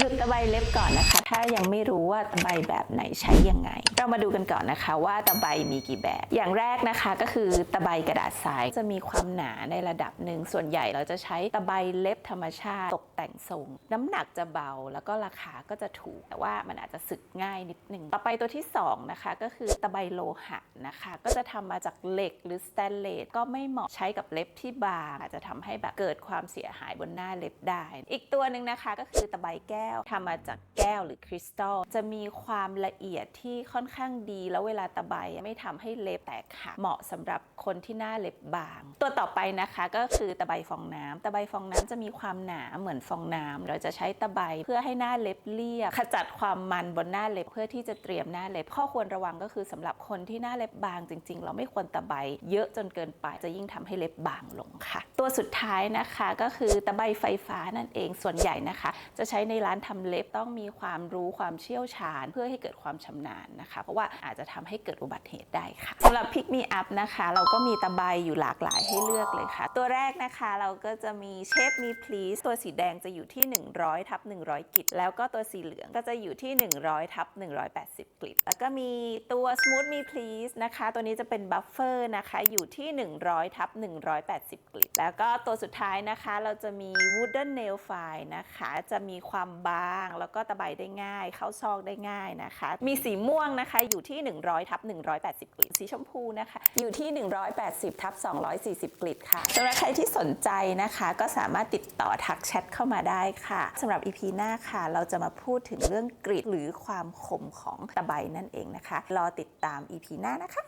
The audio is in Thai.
หลุดตะไบเล็บก่อนนะคะ ถ้ายังไม่รู้ว่าตะไบแบบไหนใช้ยังไง เรามาดูกันก่อนนะคะว่าตะไบมีกี่แบบ อย่างแรกนะคะก็คือตะไบกระดาษทรายจะมีความหนาในระดับหนึ่ง ส่วนใหญ่เราจะใช้ตะไบเล็บธรรมชาติตกแต่งทรง น้ำหนักจะเบาแล้วก็ราคาก็จะถูก แต่ว่ามันอาจจะสึกง่ายนิดหนึ่งต่อไปตัวที่สองนะคะก็คือตะไบโลหะนะคะ ก็จะทำมาจากเหล็กหรือสแตนเลสก็ไม่เหมาะใช้กับเล็บที่บางอาจจะทำให้แบบเกิดความเสียหายบนหน้าเล็บได้ อีกตัวหนึ่งนะคะก็คือตะไบแก้วทำมาจากแก้วหรือคริสตัลจะมีความละเอียดที่ค่อนข้างดี แล้วเวลาตะไบไม่ทำให้เล็บแตกหักเหมาะสำหรับคนที่หน้าเล็บบาง ตัวต่อไปนะคะก็คือตะไบฟองน้ำตะไบฟองน้ำจะมีความหนาเหมือนฟองน้ำเราจะใช้ตะไบเพื่อให้หน้าเล็บเรียบขจัดความมันบนหน้าเล็บเพื่อที่จะเตรียมหน้าเล็บข้อควรระวังก็คือสำหรับคนที่หน้าเล็บบางจริง ๆ เราไม่ควรตะไบเยอะจนเกินไปจะยิ่งทำให้เล็บบางลงค่ะตัวสุดท้ายนะคะก็คือตะไบไฟฟ้านั่นเองส่วนใหญ่นะคะ จะใช้ในร้านทำเล็บต้องมีความรู้ความเชี่ยวชาญ เพื่อให้เกิดความชำนาญนะคะ เพราะว่าอาจจะทำให้เกิดอุบัติเหตุได้ค่ะสำหรับพิกมีอัพนะคะ เราก็มีตะไบอยู่หลากหลายให้เลือกเลยค่ะ ตัวแรกนะคะเราก็จะมีเชฟมี please ตัวสีแดงจะอยู่ที่ 100ทับ100 กิจแล้วก็ตัวสีเหลืองก็จะอยู่ที่ 100ทับ180 กิตแล้วก็มีตัว smooth me please นะคะ ตัวนี้จะเป็นบัฟเฟอร์นะคะอยู่ที่ 100ทับ180กลิตแล้วก็ตัวสุดท้ายนะคะเราจะมี wooden nail file นะคะ จะมีความบาง แล้วก็ตะไบได้ง่าย เข้าซอกได้ง่ายนะคะ มีสีม่วงนะคะอยู่ที่ 100ทับ180 กลิตสีชมพูนะคะ อยู่ที่ 180ทับ240 กลิตค่ะสำหรับใครที่สนใจนะคะ ก็สามารถติดต่อทักแชทเข้ามาได้ค่ะสำหรับ EP หน้าค่ะ เราจะมาพูดถึงเรื่องกริดหรือความคมของตะไบนั่นเองนะคะรอติดตาม EP หน้านะคะ